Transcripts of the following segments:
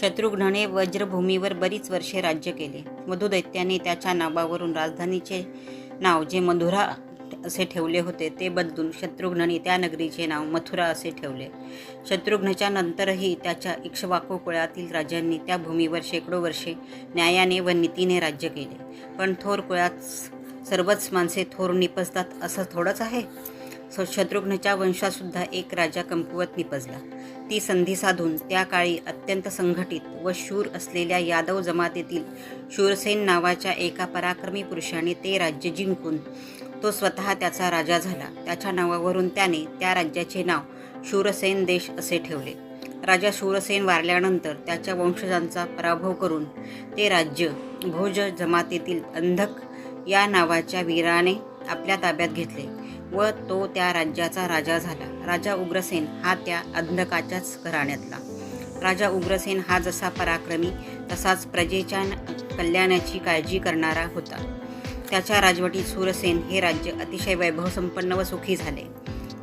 शत्रुघ्नने वज्रभूमीवर बरीच वर्षे राज्य केले. मधुदैत्याने त्याच्या नावावरून राजधानीचे नाव जे मधुरा असे ठेवले होते ते बदलून शत्रुघ्नने त्या नगरीचे नाव मथुरा असे ठेवले. शत्रुघ्नच्या नंतरही त्याच्या इक्ष्वाकू कुळातील राजांनी त्या भूमीवर शेकडो वर्षे न्यायाने व नीतीने राज्य केले. पण थोर कुळात सर्वच माणसे थोर निपजतात असं थोडंच आहे? शत्रुघ्नच्या वंशातसुद्धा एक राजा कमकुवत निपजला. ती संधी साधून त्या काळी अत्यंत संघटित व शूर असलेल्या यादव जमातीतील शूरसेन नावाच्या एका पराक्रमी पुरुषाने ते राज्य जिंकून तो स्वतः त्याचा राजा झाला. त्याच्या नावावरून त्याने त्या राज्याचे नाव शूरसेन देश असे ठेवले. राजा शूरसेन वारल्यानंतर त्याच्या वंशजांचा पराभव करून ते राज्य भोज जमातीतील अंधक या नावाच्या वीराने आपल्या ताब्यात घेतले. व तो त्या राज्याचा राजा झाला. राजा उग्रसेन हा त्या अंधकाच्याच घराण्यातला. राजा उग्रसेन हा जसा पराक्रमी तसाच प्रजेच्या कल्याणाची काळजी करणारा होता. त्याच्या राजवटीत सूरसेन हे राज्य अतिशय वैभवसंपन्न व सुखी झाले.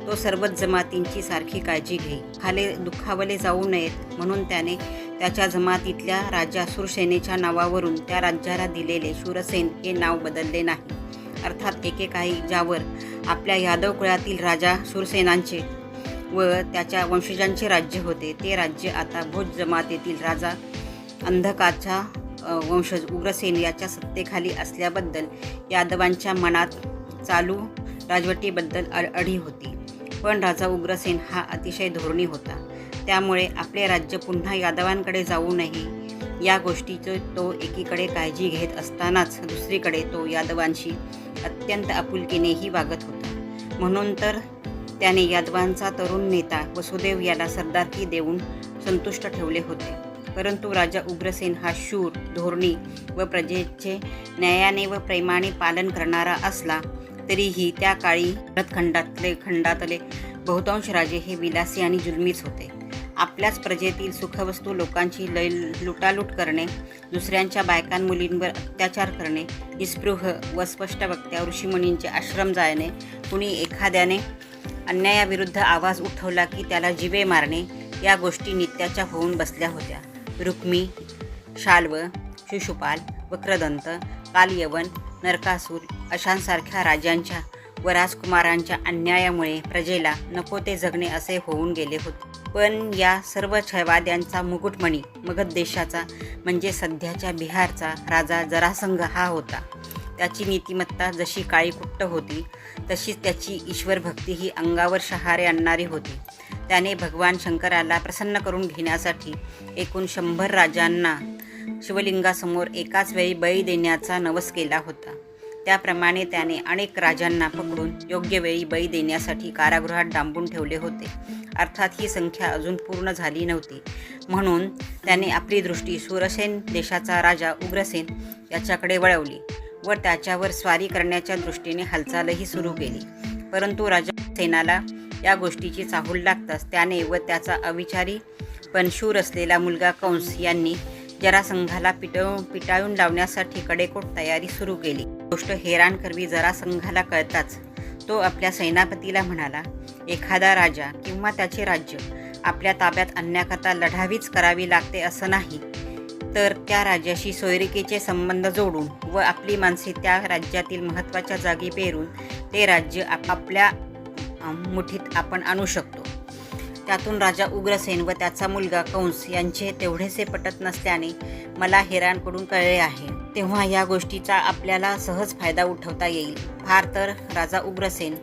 तो सर्वच जमातींची सारखी काळजी घे. खाले दुखावले जाऊ नयेत म्हणून त्याने त्याच्या जमातीतल्या राजा सुरसेनेच्या नावावरून त्या राज्याला दिलेले शूरसेन हे नाव बदलले नाही. अर्थात एकेकाही ज्यावर आपल्या यादव कुळातील राजा सुरसेनांचे व त्याच्या वंशजांचे राज्य होते ते राज्य आता भोज जमातीतील राजा अंधकाच्या वंशज उग्रसेन याच्या सत्तेखाली असल्याबद्दल यादवांच्या मनात चालू राजवटीबद्दल अडअडी होती. पण राजा उग्रसेन हा अतिशय धोरणी होता. त्यामुळे आपले राज्य पुन्हा यादवांकडे जाऊ नये या गोष्टीचं तो एकीकडे काळजी घेत असतानाच दुसरीकडे तो यादवांशी अत्यंत आपुलकीनेही वागत होता. म्हणून तर त्याने यादवांचा तरुण नेता वसुदेव याला सरदारकी देऊन संतुष्ट ठेवले होते. परंतु राजा उग्रसेन हा शूर धोरणी व प्रजेचे न्यायाने व प्रेमाने पालन करणारा असला तरीही त्या काळी भरतखंडातले खंडातले बहुतांश राजे हे विलासी आणि जुलमीच होते. आपल्याच प्रजेतील सुखवस्तू लोकांची लय लुटालूट करणे दुसऱ्यांच्या बायकां मुलींवर अत्याचार करणे निस्पृह व स्पष्ट वक्त्या ऋषीमुनींचे आश्रम जाळणे कुणी एखाद्याने अन्यायाविरुद्ध आवाज उठवला की त्याला जिवे मारणे या गोष्टी नित्याच्या होऊन बसल्या होत्या. रुक्मी शाल्व शिशुपाल वक्रदंत कालयवन नरकासूर अशांसारख्या राजांच्या व राजकुमारांच्या अन्यायामुळे प्रजेला नको ते जगणे असे होऊन गेले होते. पण या सर्व छयवाद्यांचा मुकुटमणी मगध देशाचा म्हणजे सध्याच्या बिहारचा राजा जरासंघ हा होता. त्याची नीतिमत्ता जशी काळीकुट्ट होती तशीच त्याची ईश्वरभक्ती ही अंगावर शहारे आणणारी होती. त्याने भगवान शंकराला प्रसन्न करून घेण्यासाठी एकूण शंभर राजांना शिवलिंगासमोर एकाच वेळी बळी देण्याचा नवस केला होता. त्याप्रमाणे त्याने अनेक राजांना पकडून योग्य वेळी बळी देण्यासाठी कारागृहात डांबून ठेवले होते. अर्थात ही संख्या अजून पूर्ण झाली नव्हती. म्हणून त्याने आपली दृष्टी सुरसेन देशाचा राजा उग्रसेन याच्याकडे वळवली व त्याच्यावर स्वारी करण्याच्या दृष्टीने हालचालही सुरू केली. परंतु राजा सेनाला या गोष्टीची चाहूल लागताच त्याने व त्याचा अविचारी पण शूर असलेला मुलगा कंस यांनी जरासंघाला पिटवून पिटाळून लावण्यासाठी कडेकोट तयारी सुरू केली. गोष्ट हैराण करवी जरासंघाला कळताच. तो आपल्या सेनापतीला म्हणाला एखादा राजा किंवा त्याचे राज्य आपल्या ताब्यात आणण्याकरता लढावीच करावी लागते असं नाही. तर त्या राज्याशी सोयरिकेचे संबंध जोडून व आपली माणसे त्या राज्यातील महत्त्वाच्या जागी पेरून ते राज्य आपापल्या मुठीत आपण आणू शकतो. त्यातून राजा उग्रसेन व त्याचा मुलगा कंस यांचे तेवढेसे पटत नसल्याने मला हेरांकडून कळले आहे. तेव्हा या गोष्टीचा आपल्याला सहज फायदा उठवता येईल. फार तर राजा उग्रसेन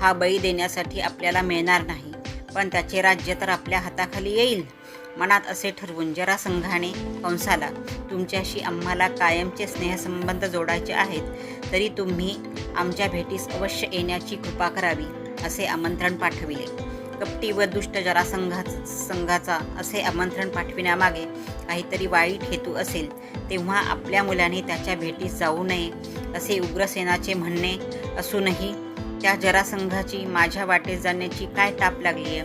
हा बळी देण्यासाठी आपल्याला मिळणार नाही पण त्याचे राज्य तर आपल्या हाताखाली येईल. मनात असे ठरवून जरासंघाने कंसाला तुमच्याशी आम्हाला कायमचे स्नेहसंबंध जोडायचे आहेत तरी तुम्ही आमच्या भेटीस अवश्य येण्याची कृपा करावी असे आमंत्रण पाठविले. कपटी व दुष्ट जरासंघा संघाचा असे आमंत्रण पाठविण्यामागे काहीतरी वाईट हेतू असेल तेव्हा आपल्या मुलाने त्याच्या भेटीस जाऊ नये असे उग्रसेनाचे म्हणणे असूनही त्या जरासंघाची माझ्या वाटेत जाण्याची काय टाप लागली आहे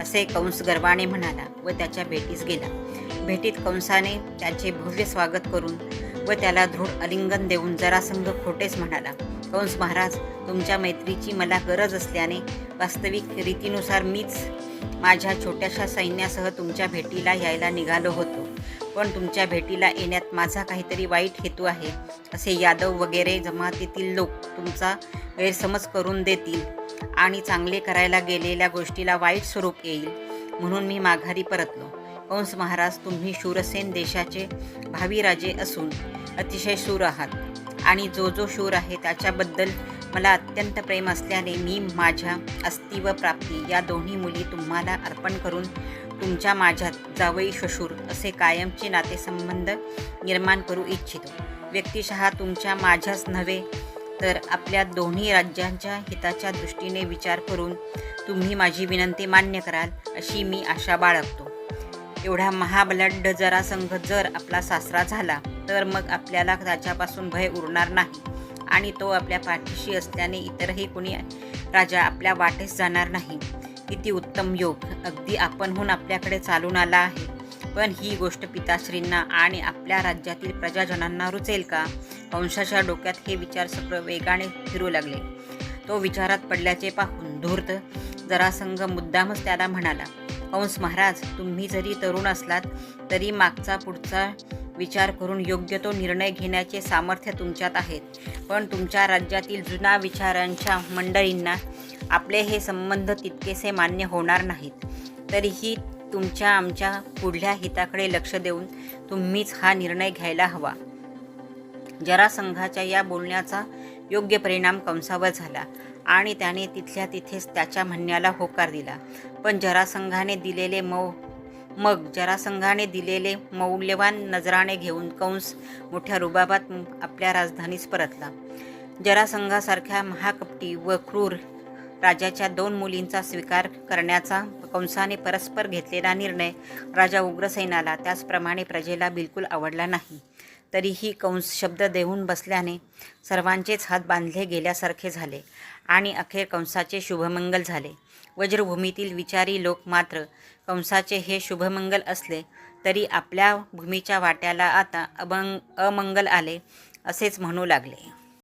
असे कंस गर्वाने म्हणाला व त्याच्या भेटीस गेला. भेटीत कंसाने त्याचे भव्य स्वागत करून व त्याला दृढ आलिंगन देऊन जरासंघ खोटेच म्हणाला कंस महाराज तुमच्या मैत्रीची मला गरज असल्याने वास्तविक रीतीनुसार मीच माझ्या छोट्याशा सैन्यासह तुमच्या भेटीला यायला निघालो होतो. पण तुमच्या भेटीला येण्यात माझा काहीतरी वाईट हेतू आहे असे यादव वगैरे जमातीतील लोक तुमचा गैरसमज करून देतील आणि चांगले करायला गेलेल्या गोष्टीला वाईट स्वरूप येईल म्हणून मी माघारी परतलो. कंस महाराज तुम्ही शूरसेन देशाचे भावी राजे असून अतिशय शूर आहात. आणि जो जो शूर आहे त्याच्याबद्दल मला अत्यंत प्रेम असल्याने मी माझ्या अस्थि व प्राप्ती या दोन्ही मुली तुम्हाला अर्पण करून तुमच्या माझ्यात जावई शशूर असे कायमचे नातेसंबंध निर्माण करू इच्छितो. व्यक्तिशः तुमच्या माझ्याच नव्हे तर आपल्या दोन्ही राज्यांच्या हिताच्या दृष्टीने विचार करून तुम्ही माझी विनंती मान्य कराल अशी मी आशा बाळगतो. एवढा महाबलाढ्य जरासंघ जर आपला सासरा झाला तर मग आपल्याला त्याच्यापासून भय उरणार नाही. आणि तो आपल्या पाठीशी असल्याने इतरही कुणी राजा आपल्या वाटेस जाणार नाही. किती उत्तम योग. अगदी आपणहून आपल्याकडे चालून आला आहे. पण ही गोष्ट पिताश्रींना आणि आपल्या राज्यातील प्रजाजनांना रुचेल का? वंशाच्या डोक्यात हे विचार सगळं वेगाने फिरू लागले. तो विचारात पडल्याचे पाहून धूर्त जरासंघ मुद्दामच त्याला म्हणाला कंस महाराज तुम्ही जरी तरुण असलात तरी मागचा पुढचा विचार करून योग्य तो निर्णय घेण्याचे सामर्थ्य तुमच्यात आहेत. पण तुमच्या राज्यातील जुना विचारांच्या मंडळींना आपले हे संबंध तितकेसे मान्य होणार नाहीत. तरीही तुमच्या आमच्या पुढल्या हिताकडे लक्ष देऊन तुम्हीच हा निर्णय घ्यायला हवा. जरासंघाच्या या बोलण्याचा योग्य परिणाम कंसावर झाला. आणि त्याने तिथल्या तिथेच त्याच्या म्हणण्याला होकार दिला. पण जरासंघाने दिलेले मौ मग जरासंघाने दिलेले मौल्यवान नजराने घेऊन कंस मोठ्या रुबाबात आपल्या राजधानीस परतला. जरासंघासारख्या महाकपटी व क्रूर राजाच्या दोन मुलींचा स्वीकार करण्याचा कंसाने परस्पर घेतलेला निर्णय राजा उग्रसेनाला त्याचप्रमाणे प्रजेला बिलकुल आवडला नाही. तरीही कंस शब्द देऊन बसल्याने सर्वांचेच हात बांधले गेल्यासारखे झाले आणि अखेर कंसाचे शुभमंगल झाले. वज्रभूमीतील विचारी लोक मात्र कंसाचे हे शुभमंगल असले तरी आपल्या भूमीच्या वाट्याला आता अमंग अमंगल आले असेच म्हणू लागले.